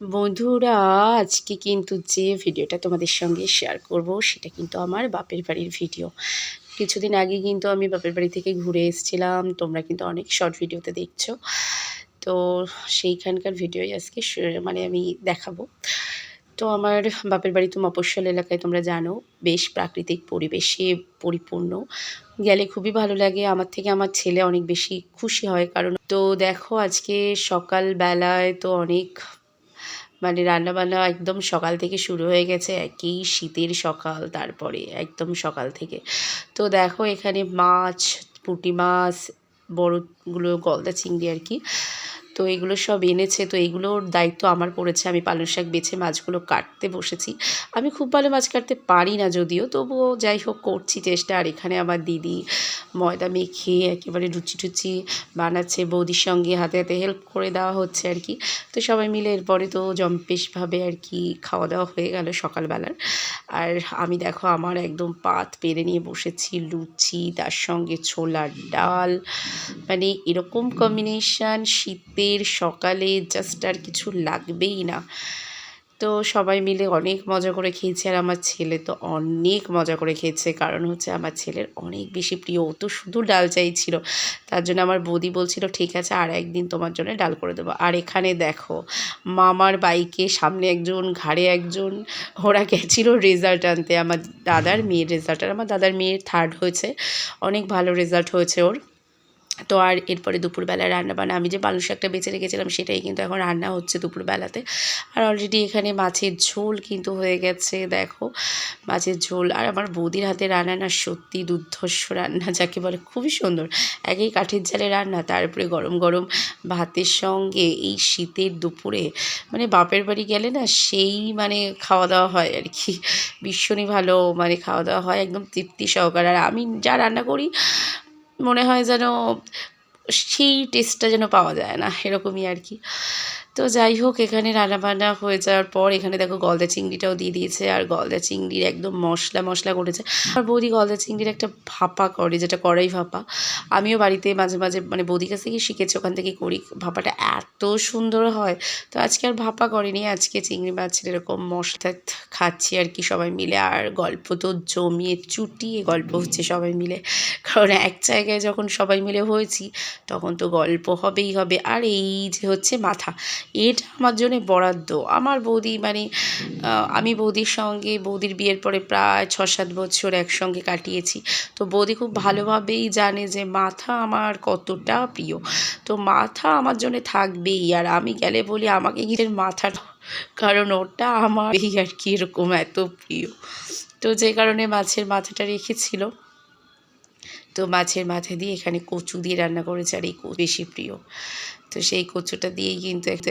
বন্ধুরা, আজকে কিন্তু যে ভিডিওটা তোমাদের সঙ্গে শেয়ার করব, সেটা কিন্তু আমার বাপের বাড়ির ভিডিও কিছুদিন আগে কিন্তু আমি বাপের বাড়ি থেকে ঘুরে এসেছিলাম, তোমরা কিন্তু অনেক শর্ট ভিডিওতে দেখছ। তো সেইখানকার ভিডিওই আজকে মানে আমি দেখাবো। তো আমার বাপের বাড়ি তো মফস্বল এলাকায়, তোমরা জানো, বেশ প্রাকৃতিক পরিবেশে পরিপূর্ণ। গেলে খুবই ভালো লাগে, আমার থেকে আমার ছেলে অনেক বেশি খুশি হয়, কারণ তো দেখো আজকে সকালবেলায় তো অনেক মানে রান্নাবান্না একদম সকাল থেকে শুরু হয়ে গেছে, একই শীতের সকাল তারপরে একদম সকাল থেকে। তো দেখো এখানে মাছ, পুঁটি মাছ, বড়গুলো, গলদা চিংড়ি আর কি। তো এগুলো সব এনেছে, তো এগুলোর দায়িত্ব আমার পড়েছে। আমি পালং শাক বেছে মাছগুলো কাটতে বসেছি। আমি খুব ভালো মাছ কাটতে পারি না যদিও, তবুও যাই হোক করছি চেষ্টা। আর এখানে আমার দিদি ময়দা মেখে একেবারে লুচি টুচি বানাচ্ছে, বৌদির সঙ্গে হাতে হাতে হেল্প করে দেওয়া হচ্ছে আর কি। তো সবাই মিলে এরপরে তো জম্পেশভাবে আর কি খাওয়া দাওয়া হয়ে গেল সকালবেলার। আর আমি দেখো আমার একদম পাত পেরে নিয়ে বসেছি, লুচি, তার সঙ্গে ছোলার ডাল। মানে এরকম কম্বিনেশান শীতের সকালে জাস্ট আর কিছু লাগবেই না। তো সবাই মিলে অনেক মজা করে খেয়েছে আর আমার ছেলে তো অনেক মজা করে খেয়েছে। কারণ হচ্ছে আমার ছেলের অনেক বেশি প্রিয়। ও তো শুধু ডাল চাইছিল তার জন্য আমার বৌদি বলছিল, ঠিক আছে, আর একদিন তোমার জন্য ডাল করে দেবো। আর এখানে দেখো, মামার বাইকে সামনে একজন, ঘাড়ে একজন, ওরা গেছিল রেজাল্ট আনতে। আমার দাদার মেয়ের রেজাল্ট আর আমার দাদার মেয়ের থার্ড হয়েছে। অনেক ভালো রেজাল্ট হয়েছে ওর। তো আর এরপরে দুপুরবেলা রান্না বান্না আমি যে পালং শাকটা বেছে রেখেছিলাম সেটাই কিন্তু এখন রান্না হচ্ছে দুপুরবেলাতে। আর অলরেডি এখানে মাছের ঝোল কিন্তু হয়ে গেছে, দেখো। মাছের ঝোল, আর আমার বৌদির হাতে রান্না না সত্যি দুর্ধর্ষ রান্না, যাকে বলে খুবই সুন্দর। একই কাঠের জালে রান্না, তারপরে গরম গরম ভাতের সঙ্গে এই শীতের দুপুরে মানে বাপের বাড়ি গেলে না সেই মানে খাওয়া দাওয়া হয় আর কি। ভীষণই ভালো মানে খাওয়া দাওয়া হয়, একদম তৃপ্তি সহকারে। আর আমি যা রান্না করি মনে হয় যেন সেই টেস্টটা যেন পাওয়া যায় না এরকমই আর কি। তো যাই হোক, এখানে রান্নাবান্না হয়ে যাওয়ার পর এখানে দেখো গলদা চিংড়িটাও দিয়ে দিয়েছে আর গলদা চিংড়ির একদম মশলা মশলা করেছে। আর বৌদি গলদা চিংড়ির একটা ভাপা করে, যেটা কড়াই ভাপা। আমিও বাড়িতে মাঝে মাঝে মানে বৌদির কাছ থেকে শিখেছি, ওখান থেকে করি। ভাপাটা এত সুন্দর হয়। তো আজকে আর ভাপা করিনি, আজকে চিংড়ি মাছের এরকম মশলা খাচ্ছি আর কি সবাই মিলে। আর গল্প তো জমিয়ে চুটিয়ে গল্প হচ্ছে সবাই মিলে। কারণ এক জায়গায় যখন সবাই মিলে হয়েছি, তখন তো গল্প হবেই হবে। আর এই যে হচ্ছে মাথা এটা আমার জন্য বরাদ্দ। আমার বৌদি মানে আমি বৌদির সঙ্গে, বৌদির বিয়ের পরে প্রায় ছ সাত বছর একসঙ্গে কাটিয়েছি। তো বৌদি খুব ভালোভাবেই জানে যে মাথা আমার কতটা প্রিয়। তো মাথা আমার জন্য থাকবেই। আর আমি গেলে বলি, আমাকে গিয়ে মাথা কারণ ওটা আমার এই আর কি এরকম এত প্রিয়। তো যে কারণে মাছের মাথাটা রেখেছিল। তো মাছের মাথা দিয়ে এখানে কচু দিয়ে রান্না করেছে, আর এই বেশি প্রিয়। তো সেই কচুটা দিয়েই কিন্তু একটা